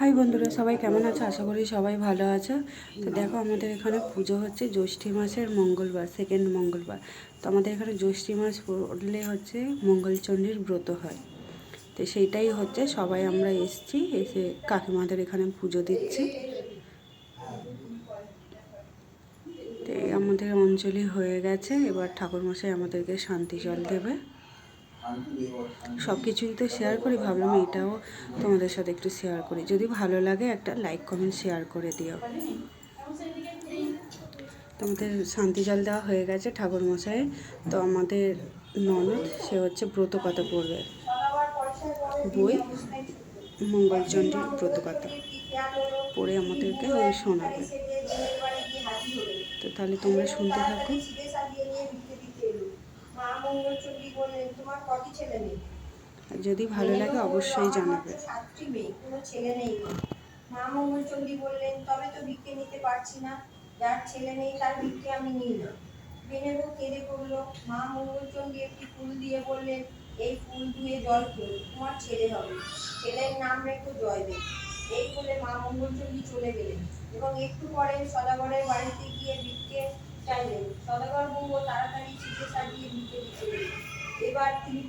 High বন্ধুরা, সবাই কেমন আছো? আশা করি সবাই ভালো আছো। তো দেখো, আমাদের এখানে পুজো হচ্ছে জ্যৈষ্ঠী মাসের মঙ্গলবার সেকেন্ড মঙ্গলবার। তো আমাদের এখানে জ্যৈষ্ঠী মাস পড়লে হচ্ছে মঙ্গলচণ্ডীর ব্রত হয়। তো সেইটাই হচ্ছে, সবাই আমরা এসছি, এসে কাকিমাদের এখানে পুজো দিচ্ছি। তো আমাদের অঞ্চলে হয়ে গেছে, এবার ঠাকুরমশাই আমাদেরকে শান্তি জল দেবে। সব কিছুই তো শেয়ার করি, ভাবলাম এটাও তোমাদের সাথে একটু শেয়ার করি। যদি ভালো লাগে একটা লাইক কমেন্ট শেয়ার করে দিও। তোমাদের শান্তি জল দেওয়া হয়ে গেছে ঠাকুর মশাই তো আমাদের ননদ, সে হচ্ছে ব্রত কথা পড়বে। বই, মঙ্গলচণ্ডীর ব্রত কথা পড়ে আমাদেরকে ওই শোনাবে। তো তাহলে তোমরা শুনতে থাকো মা মঙ্গলচণ্ডী বললেন তোমার কটি ছেলে মেয়ে আর যদি ভালো লাগে অবশ্যই জানাবে। সাতটি মেয়ে কোনো ছেলে নেই। মা। মা মঙ্গলচণ্ডী বললেন তবে তো ভিক্ষে নিতে পারছি না। যার ছেলে নেই তার ভিক্ষে আমি নিই না। বেনেবু কেঁদে পড়ল। মা মঙ্গলচণ্ডী একটি ফুল দিয়ে বললেন এই ফুল ধুয়ে জল খেলো তোমার ছেলে হবে। ছেলের নাম রেখো জয়দেব। এই বলে মা মঙ্গলচণ্ডী চলে গেলেন এবং একটু পরে সদাগরের বাড়িতে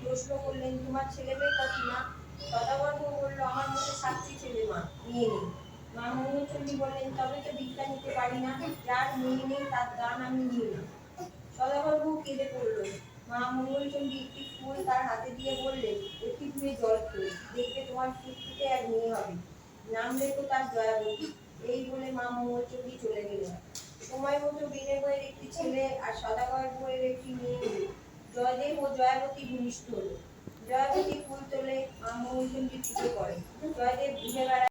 প্রশ্ন করলেন, তোমার ছেলে মেয়ে কত মা সদাগর বউ বলল, আমার মধ্যে সাতটি ছেলে মা নিয়ে নেই। মা মঙ্গলচণ্ডী বললেন, তবে তো ভিক্ষা নিতে পারি না, যার মেয়ে নেই তার দান আমি নিই না। সদাগর কেঁদে পড়ল। মা মঙ্গলচণ্ডী একটি ফুল তার হাতে দিয়ে বললেন, একটি ধুয়ে জল খেয়ে দেখবে তোমার ফুটফুটে এক মেয়ে হবে। নাম রেখো তার জয়াবতী এই বলে মা মঙ্গলচণ্ডী চলে গেলেন। সময় মতো বিনে বইয়ের একটি ছেলে আর সদাগর বইয়ের একটি মেয়ে জয়াবতী ভূমিষ্ঠ হল। জয়াবতী ফুল তোলে মঙ্গলচণ্ডী পুজো করে। জয়দেব ঘুরে বেড়ায়